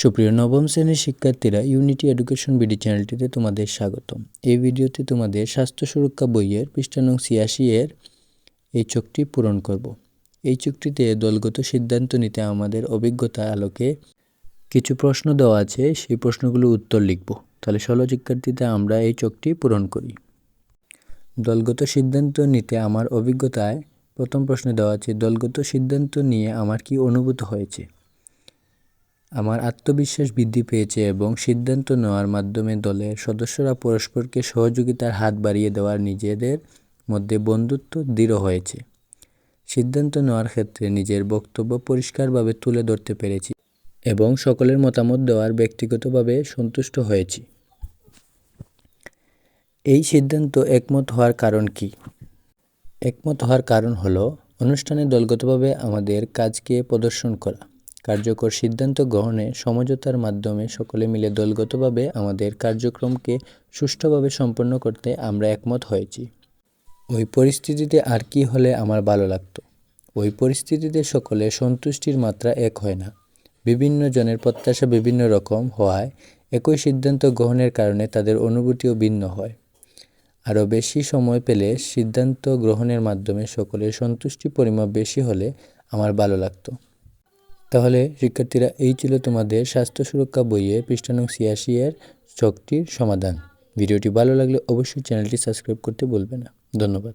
সুপ্রিয় নবম শ্রেণির শিক্ষার্থীরা ইউনিটি এডুকেশন বিডি চ্যানেলটিতে তোমাদের স্বাগতম। এই ভিডিওতে তোমাদের স্বাস্থ্য সুরক্ষা বইয়ের পৃষ্ঠানং ছিয়াশি এর এই চোখটি পূরণ করব। এই চুক্তিতে দলগত সিদ্ধান্ত নিতে আমাদের অভিজ্ঞতা আলোকে কিছু প্রশ্ন দেওয়া আছে, সেই প্রশ্নগুলোর উত্তর লিখব। তাহলে ষোলো শিক্ষার্থীতে আমরা এই চোখটি পূরণ করি। দলগত সিদ্ধান্ত নিতে আমার অভিজ্ঞতায় প্রথম প্রশ্নে দেওয়া আছে, দলগত সিদ্ধান্ত নিয়ে আমার কি অনুভূত হয়েছে? আমার আত্মবিশ্বাস বৃদ্ধি পেয়েছে এবং সিদ্ধান্ত নেওয়ার মাধ্যমে দলের সদস্যরা পরস্পরকে সহযোগিতার হাত বাড়িয়ে দেওয়ার নিজেদের মধ্যে বন্ধুত্ব দৃঢ় হয়েছে। সিদ্ধান্ত নেওয়ার ক্ষেত্রে নিজের বক্তব্য পরিষ্কারভাবে তুলে ধরতে পেরেছি এবং সকলের মতামত দেওয়ার ব্যক্তিগতভাবে সন্তুষ্ট হয়েছি। এই সিদ্ধান্ত একমত হওয়ার কারণ কি? একমত হওয়ার কারণ হলো, অনুষ্ঠানে দলগতভাবে আমাদের কাজকে প্রদর্শন করা। কার্যকর সিদ্ধান্ত গ্রহণে সমঝোতার মাধ্যমে সকলে মিলে দলগতভাবে আমাদের কার্যক্রমকে সুষ্ঠুভাবে সম্পন্ন করতে আমরা একমত হয়েছি। ওই পরিস্থিতিতে আর কি হলে আমার ভালো লাগতো? ওই পরিস্থিতিতে সকলে সন্তুষ্টির মাত্রা এক হয় না। বিভিন্ন জনের প্রত্যাশা বিভিন্ন রকম হওয়ায় একই সিদ্ধান্ত গ্রহণের কারণে তাদের অনুভূতিও ভিন্ন হয়। আরও বেশি সময় পেলে সিদ্ধান্ত গ্রহণের মাধ্যমে সকলের সন্তুষ্টি পরিমাপ বেশি হলে আমার ভালো লাগতো। তাহলে শিক্ষার্থীরা এই ছিল তোমাদের স্বাস্থ্য সুরক্ষা বইয়ে পৃষ্ঠানং ছিয়াশি এর চকটির সমাধান। ভিডিওটি ভালো লাগলে অবশ্যই চ্যানেলটি সাবস্ক্রাইব করতে বলবে না। ধন্যবাদ।